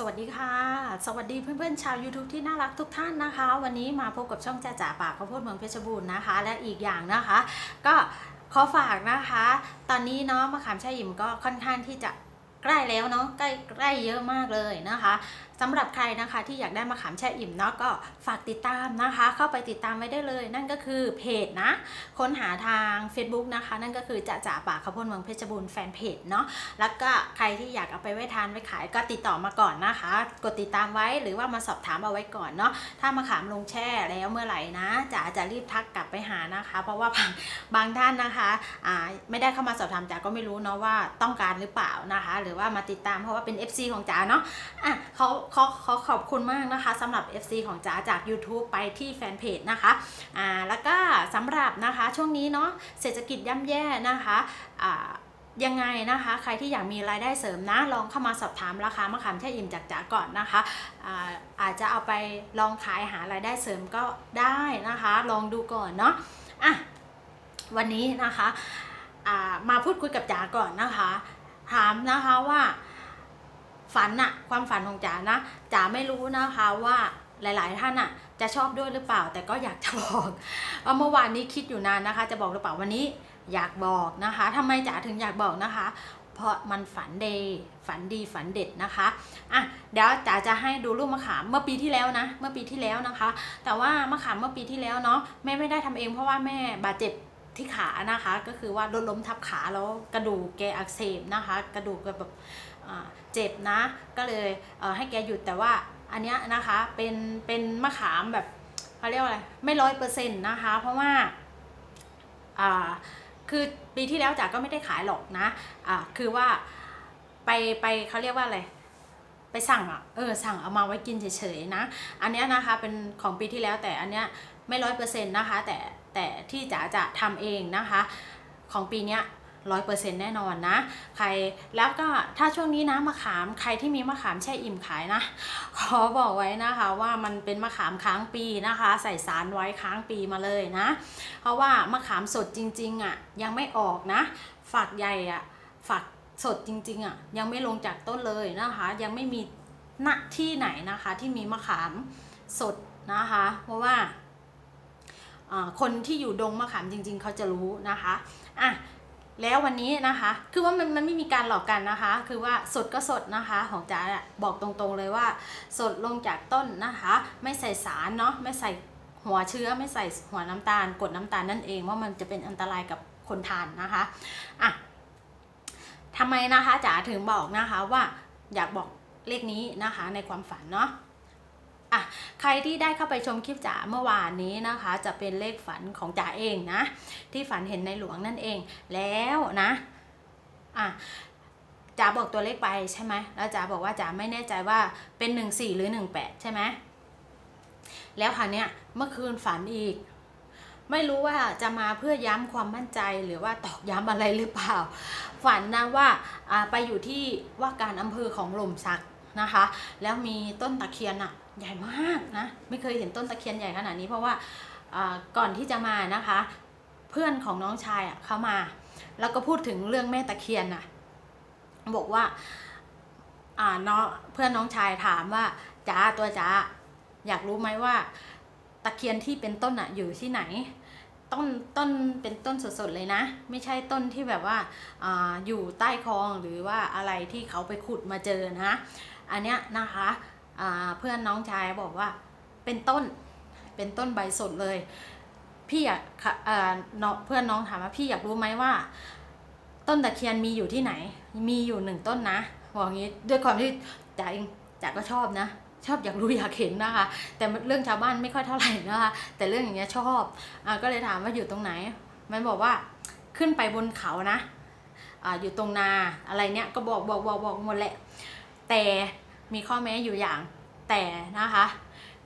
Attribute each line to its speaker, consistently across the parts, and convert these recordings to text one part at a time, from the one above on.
Speaker 1: สวัสดีค่ะ สวัสดีเพื่อนๆชาว YouTube ที่น่ารักทุกท่านนะคะ วันนี้มาพบกับช่องจ่าจ่าปากข้าวโพดเมืองเพชรบูรณ์นะคะ และอีกอย่างนะคะ ก็ขอฝากนะคะ ตอนนี้เนาะมะขามชายิมก็ค่อนข้างที่จะใกล้แล้วเนาะใกล้ใกล้เยอะมากเลยนะคะ สำหรับใครนะคะที่อยากได้มะขามแช่อิ่มเนาะก็ฝากติดตามนะคะ เข้าไปติดตามไว้ได้เลย นั่นก็คือเพจนะค้นหาทาง Facebook นะคะ นั่นก็คือจะจ่าป่าข้าวโพดเมืองเพชรบูรณ์แฟนเพจเนาะแล้วก็ใครที่อยากเอาไปไว้ทานไว้ขายก็ติดต่อมาก่อนนะคะ กดติดตามไว้หรือว่ามาสอบถามเอาไว้ก่อนเนาะถ้ามะขามลงแช่แล้วเมื่อไหร่นะจ๋าจะรีบทักกลับไปหานะคะ เพราะว่าบางบางท่านนะคะอ่าไม่ได้เข้ามาสอบถามจ๋าก็ไม่รู้เนาะว่าต้องการหรือเปล่านะคะ หรือว่ามาติดตามเพราะว่าเป็น FC ของจ๋าเนาะอะเขาขาเขาขอบคุณมากนะคะสำหรับ FC ของจ๋าจาก YouTube ไปที่แฟนเพจนะคะอ่าแล้วก็สำหรับนะคะช่วงนี้เนาะเศรษฐกิจย่ำแย่นะคะอ่ายังไงนะคะ ใครที่อยากมีรายได้เสริมนะ ลองเข้ามาสอบถามราคามะขามแช่อิ่มจากจ๋าก่อนนะคะอ่าอาจจะเอาไปลองขายหารายได้เสริมก็ได้นะคะ ลองดูก่อนเนาะอะวันนี้นะคะอ่ามาพูดคุยกับจ๋าก่อนนะคะ ถามนะคะว่า ฝันอะความฝันของจ๋านะจ๋าไม่รู้นะคะว่าหลายๆ ท่านอะจะชอบด้วยหรือเปล่า แต่ก็อยากจะบอกว่าเมื่อวานนี้คิดอยู่นานนะคะ จะบอกหรือเปล่าวันนี้อยากบอกนะคะทำไมจ๋าถึงอยากบอกนะคะ เพราะมันฝันเดย์ฝันดีฝันเด็ดนะคะอะเดี๋ยวจ๋าจะให้ดูรูปมะขามเมื่อปีที่แล้วนะ เมื่อปีที่แล้วนะคะ แต่ว่ามะขามเมื่อปีที่แล้วเนาะแม่ไม่ได้ทำเองเพราะว่าแม่บาดเจ็บที่ขานะคะ ก็คือว่ารถล้มทับขาแล้วกระดูกแกอักเสบนะคะ กระดูกแบบ เจ็บนะ ก็เลยเให้แกหยุดแต่ว่าอันเนี้ยนะคะเป็นเป็นมะขามแบบเขาเรียกว่าอะไรไม่ร้อยเปอร์เซ็นต์นะคะ เพราะว่าคือปีที่แล้วจ๋าก็ไม่ได้ขายหรอกนะอ่าคือว่าไปไปเขาเรียกว่าอะไรไปสั่งอะเออสั่งเอามาไว้กินเฉยๆนะ อันเนี้ยนะคะเป็นของปีที่แล้วแต่อันเนี้ยไม่ร้อยเปอร์เซ็นต์นะคะ แต่แต่ที่จ๋าจะทำเองนะคะ ของปีเนี้ย ร้อยเปอร์เซ็นต์แน่นอนนะ ใครแล้วก็ถ้าช่วงนี้นะมะขามใครที่มีมะขามแช่อิ่มขายนะ ขอบอกไว้นะคะว่ามันเป็นมะขามค้างปีนะคะ ใส่สารไว้ค้างปีมาเลยนะ เพราะว่ามะขามสดจริงๆอะยังไม่ออกนะ ฝักใหญ่อะฝักสดจริงๆอะยังไม่ลงจากต้นเลยนะคะ ยังไม่มีณที่ไหนนะคะที่มีมะขามสดนะคะ เพราะว่าอ่าคนที่อยู่ดงมะขามจริง ๆ เขาจะรู้นะคะ อะ แล้ววันนี้นะคะ คือว่ามันมันไม่มีการหลอกกันนะคะ คือว่าสดก็สดนะคะ ของจ๋าบอกตรงๆเลยว่า สดลงจากต้นนะคะ ไม่ใส่สารเนาะ ไม่ใส่หัวเชื้อ ไม่ใส่หัวน้ำตาลกดน้ำตาลนั่นเองว่ามันจะเป็นอันตรายกับคนทานนะคะ อะทำไมนะคะจ๋าถึงบอกนะคะว่าอยากบอกเลขนี้นะคะในความฝันเนาะ อะใครที่ได้เข้าไปชมคลิปจ๋าเมื่อวานนี้นะคะ จะเป็นเลขฝันของจ๋าเองนะ ที่ฝันเห็นในหลวงนั่นเองแล้วนะอะจ๋าบอกตัวเลขไปใช่ไหมแล้วจ๋าบอกว่าจ๋าไม่แน่ใจว่าเป็นหนึ่งสี่หรือหนึ่งแปดใช่ไหมแล้วคราวเนี้ยเมื่อคืนฝันอีก ไม่รู้ว่าจะมาเพื่อย้ำความมั่นใจหรือว่าตอกย้ำอะไรหรือเปล่า ฝันนะว่าอ่าไปอยู่ที่ว่าการอำเภอของหล่มสักนะคะ แล้วมีต้นตะเคียนอะ ใหญ่มากนะ ไม่เคยเห็นต้นตะเคียนใหญ่ขนาดนี้เพราะว่าก่อนที่จะมานะคะ เพื่อนของน้องชายอะเขามา แล้วก็พูดถึงเรื่องแม่ตะเคียนน่ะบอกว่าอ่าน้องเพื่อนน้องชายถามว่าจ๋าตัวจ๋าอยากรู้ไหมว่า ตะเคียนที่เป็นต้นอะอยู่ที่ไหน ต้นต้นเป็นต้นสดๆเลยนะ ไม่ใช่ต้นที่แบบว่าอ่าอยู่ใต้คลองหรือว่าอะไรที่เขาไปขุดมาเจอนะ อันเนี้ยนะคะ เพื่อนน้องชายบอกว่าเป็นต้นเป็นต้นใบสดเลย พี่อยากเพื่อนน้องถามว่าพี่อยากรู้ไหมว่า ต้นตะเคียนมีอยู่ที่ไหน มีอยู่หนึ่งต้นนะบอกงี้ด้วยความที่จ๋าเองจ๋าก็ชอบนะ ชอบอยากรู้อยากเห็นนะคะ แต่เรื่องชาวบ้านไม่ค่อยเท่าไหร่นะคะแต่เรื่องอย่างเงี้ยชอบอก็เลยถามว่าอยู่ตรงไหน มันบอกว่าขึ้นไปบนเขานะอาอยู่ตรงนาอะไรเนี้ยก็บอกบอกบอกบอกหมดแหละแต่ มีข้อแม้อยู่อย่างแต่นะคะ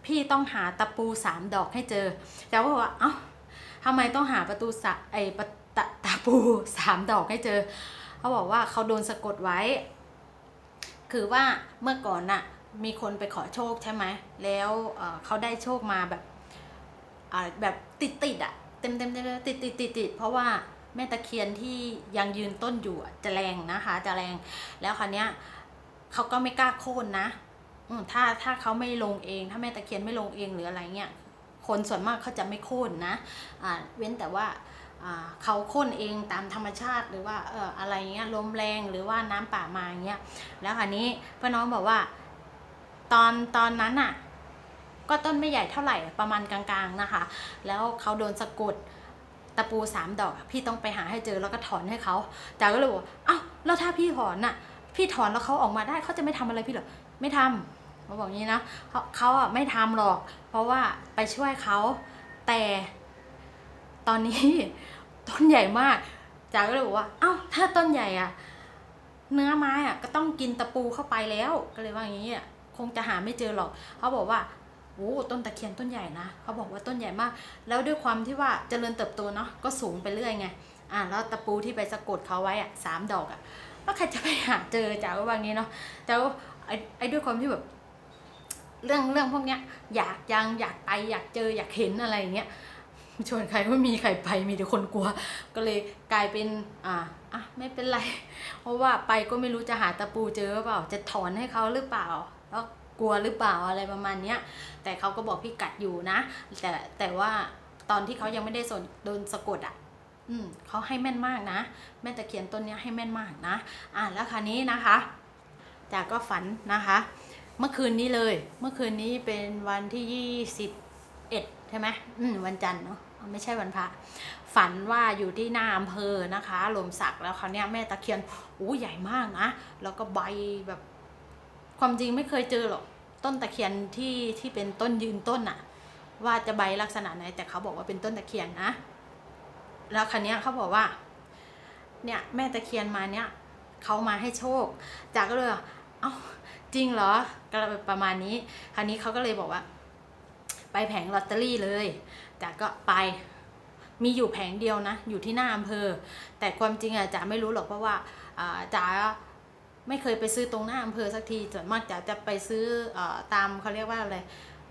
Speaker 1: พี่ต้องหาตะปูสามดอกให้เจอ แต่ว่าบอกว่าเอ้าทำไมต้องหาประตูสะไอประตะตะปูสามดอกให้เจอ เขาบอกว่าเขาโดนสะกดไว้ คือว่าเมื่อก่อนน่ะมีคนไปขอโชคใช่ไหม แล้วเเขาได้โชคมาแบบแบบติดติดอะเต็มเต็มเต็มติดติดติดติดเพราะว่าแม่ตะเคียนที่ยังยืนต้นอยู่จะแรงนะคะ จะแรงแล้วคราวเนี้ย เขาก็ไม่กล้าโค่นนะถ้าถ้าเขาไม่ลงเอง ถ้าแม่ตะเคียนไม่ลงเองหรืออะไรเงี้ยคนส่วนมากเขาจะไม่โค่นนะอ่าเว้นแต่ว่าอ่าเขาโค่นเองตามธรรมชาติหรือว่าเอออะไรเงี้ยลมแรงหรือว่าน้ำป่ามาเงี้ยแล้วคราวนี้พ่อน้องบอกว่า ตอนตอนนั้นอะ ก็ต้นไม่ใหญ่เท่าไหร่ประมาณกลางๆนะคะ แล้วเขาโดนสะกดตะปูสามดอก พี่ต้องไปหาให้เจอแล้วก็ถอนให้เขาจ๋าก็เลยบอกว่าอ้าวแล้วถ้าพี่ถอนน่ะ พี่ถอนแล้วเขาออกมาได้เขาจะไม่ทำอะไรพี่หรอไม่ทำเขาบอกงี้นะเขาเขาอะไม่ทำหรอก เพราะว่าไปช่วยเขาแต่ ตอนนี้ต้นใหญ่มากจ๋าก็เลยบอกว่า เอ้า ถ้าต้นใหญ่อะ เนื้อไม้อะ ก็ต้องกินตะปูเข้าไปแล้ว ก็เลยว่าอย่างนี้อะ คงจะหาไม่เจอหรอก เขาบอกว่าโอ้ต้นตะเคียนต้นใหญ่นะ เขาบอกว่าต้นใหญ่มาก แล้วด้วยความที่ว่าเจริญเติบโตเนาะ ก็สูงไปเรื่อยไง อ่าแล้วตะปูที่ไปสะกดเขาไว้อะสามดอกอะ แล้วใครจะไปหาเจอจ๋าก็ว่าอย่างนี้เนาะแต่ว่าไอ้ด้วยความที่แบบเรื่องเรื่องพวกเนี้ย อยากยังอยากไปอยากเจออยากเห็นอะไรอย่างเงี้ยชวนใครไม่มีใครไปมีแต่คนกลัว ก็เลยกลายเป็นอ่าอะไม่เป็นไร เพราะว่าไปก็ไม่รู้จะหาตะปูเจอเปล่า จะถอนให้เขาหรือเปล่าแล้วกลัวหรือเปล่าอะไรประมาณเนี้ย แต่เขาก็บอกพี่กัดอยู่นะ แต่แต่ว่าตอนที่เขายังไม่ได้สนโดนสะกดอะ อืมเขาให้แม่นมากนะ แม่ตะเคียนต้นนี้ให้แม่นมากนะ อะแล้วคราวนี้นะคะจากก็ฝันนะคะ เมื่อคืนนี้เลย เมื่อคืนนี้เป็นวันที่ยี่สิบเอ็ดใช่ไหมอืมวันจันทร์เนาะไม่ใช่วันพระฝันว่าอยู่ที่หน้าอำเภอนะคะหลมสักแล้วคราวเนี้ยแม่ตะเคียนอู้ใหญ่มากนะ แล้วก็ใบแบบ ความจริงไม่เคยเจอหรอกต้นตะเคียนที่ที่เป็นต้นยืนต้นอะว่าจะใบลักษณะไหนแต่เขาบอกว่าเป็นต้นตะเคียนนะ แล้วคราวเนี้เขาบอกว่า เนี่ยแม่ตะเคียนมาเนี่ยเขามาให้โชค จากก็เลยว่าเอ้าจริงเหรอก็ประมาณนี้ คราวนี้เขาก็เลยบอกว่า ไปแผงลอตเตอรี่เลยจากก็ไปมีอยู่แผงเดียวนะ อยู่ที่หน้าอำเภอ แต่ความจริงอะจ๋าไม่รู้หรอกเพราะว่าอ่าจ๋าไม่เคยไปซื้อตรงหน้าอำเภอสักทีส่วนมากจ๋าจะไปซื้ออตามเขาเรียกว่าอะไร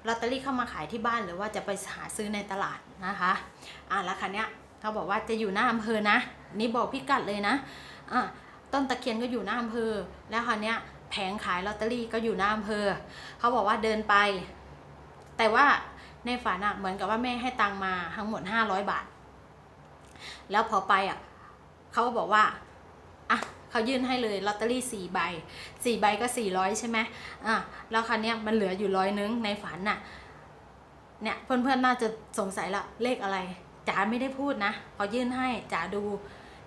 Speaker 1: ลอตเตอรี่เข้ามาขายที่บ้านหรือว่าจะไปหาซื้อในตลาดนะคะ อ่าแล้วคันเนี้ย เขาบอกว่าจะอยู่หน้าอำเภอนะ นี่บอกพี่กัดเลยนะอ่าต้นตะเคียนก็อยู่หน้าอำเภอ แล้วคันเนี้ยแผงขายลอตเตอรี่ก็อยู่หน้าอำเภอ เขาบอกว่าเดินไป แต่ว่าในฝันอะเหมือนกับว่าแม่ให้ตังมาทั้งหมดห้าร้อยบาท แล้วพอไปอะเขาก็บอกว่าอะเขายื่นให้เลยลอตเตอรี่สี่ใบสี่ใบก็สี่ร้อยใช่ไหมอะแล้วคราวเนี้ยมันเหลืออยู่ร้อยนึงในฝันน่ะเนี่ยเพื่อนๆน่าจะสงสัยละเลขอะไร จ๋าไม่ได้พูดนะเขายื่นให้จ๋าดู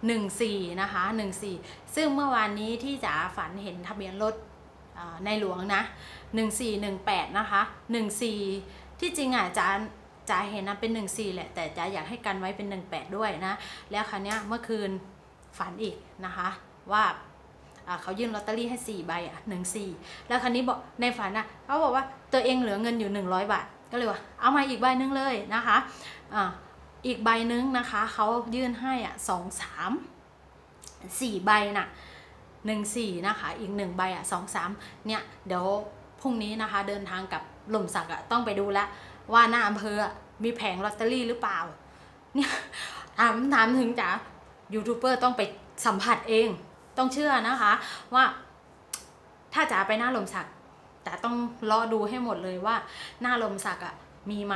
Speaker 1: หนึ่งสี่นะคะหนึ่งสี่ซึ่งเมื่อวานนี้ที่จ๋าฝันเห็นทะเบียนรถในหลวงนะหนึ่งสี่หนึ่งแปดนะคะหนึ่งสี่ที่จริงอะจ๋าจ๋าเห็นนะเป็นหนึ่งสี่แหละแต่จ๋าอยากให้กันไว้เป็นหนึ่งแปดด้วยนะ แล้วคราวเนี้ยเมื่อคืนฝันอีกนะคะว่าเขายื่นลอตเตอรี่ให้สี่ใบอะหนึ่งสี่แล้วคราวนี้บอกในฝันอะเขาบอกว่าตัวเองเหลือเงินอยู่หนึ่งร้อยบาท ก็เลยว่าเอามาอีกใบหนึงเลยนะคะอ่า อีกใบหนึงนะคะเขายื่นให้อะสองสามสี่ใบน่ะหนึ่งสี่นะคะอีกหนึ่งใบอะสองสามเนี่ยเดี๋ยวพรุ่งนี้นะคะเดินทางกับหล่มสักอะต้องไปดูแลวว่าหน้าอำเภอมีแผงลอตเตอรี่หรือเปล่าเนี่ยถามถามถึงจ๋ายูทูบเบอร์ต้องไปสัมผัสเองต้องเชื่อนะคะว่าถ้าจ๋าไปหน้าหล่มสักจ๋าต้องรอดูให้หมดเลยว่าหน้าลมสักอะมีไหม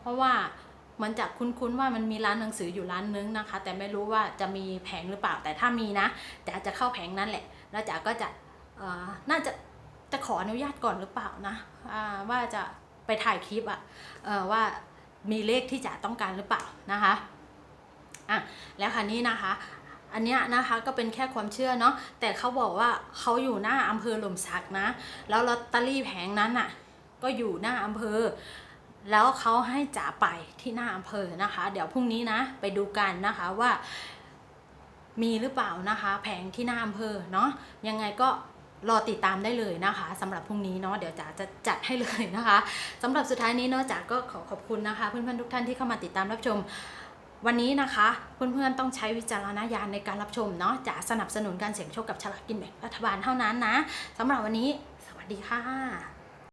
Speaker 1: เพราะว่า เหมันจะคุ้นๆว่ามันมีร้านหนังสืออยู่ร้านนึงนะคะ แต่ไม่รู้ว่าจะมีแผงหรือเปล่าแต่ถ้ามีนะจ๋าจะเข้าแผงนั้นแหละ แล้วจ๋าก็จะน่าจะจะขออนุญาตก่อนหรือเปล่านะว่าจะไปถ่ายคลิปอะว่ามีเลขที่จ๋าต้องการหรือเปล่านะคะอะแล้วคันนี้นะคะอันเนี้ยนะคะก็เป็นแค่ความเชื่อเนาะแต่เขาบอกว่าเขาอยู่หน้าอำเภอหล่มสักนะ แล้วลอตเตอรี่แผงนั้นอะก็อยู่หน้าอำเภอ แล้วเขาให้จ๋าไปที่หน้าอำเภอนะคะ เดี๋ยวพรุ่งนี้นะไปดูกันนะคะว่า มีหรือเปล่านะคะ แผงที่หน้าอำเภอเนาะยังไงก็รอติดตามได้เลยนะคะสำหรับพรุ่งนี้เนาะเดี๋ยวจ๋าจะจัดให้เลยนะคะสำหรับสุดท้ายนี้เนาะจ๋าก็ขอขอบคุณนะคะ เพื่อนๆทุกท่านที่เข้ามาติดตามรับชม วันนี้นะคะ เพื่อนๆต้องใช้วิจารณญาณในการรับชมเนาะจะสนับสนุนการเสี่ยงโชคกับฉลากกินแบ่งรัฐบาลเท่านั้นนะสำหรับวันนี้ สวัสดีค่ะ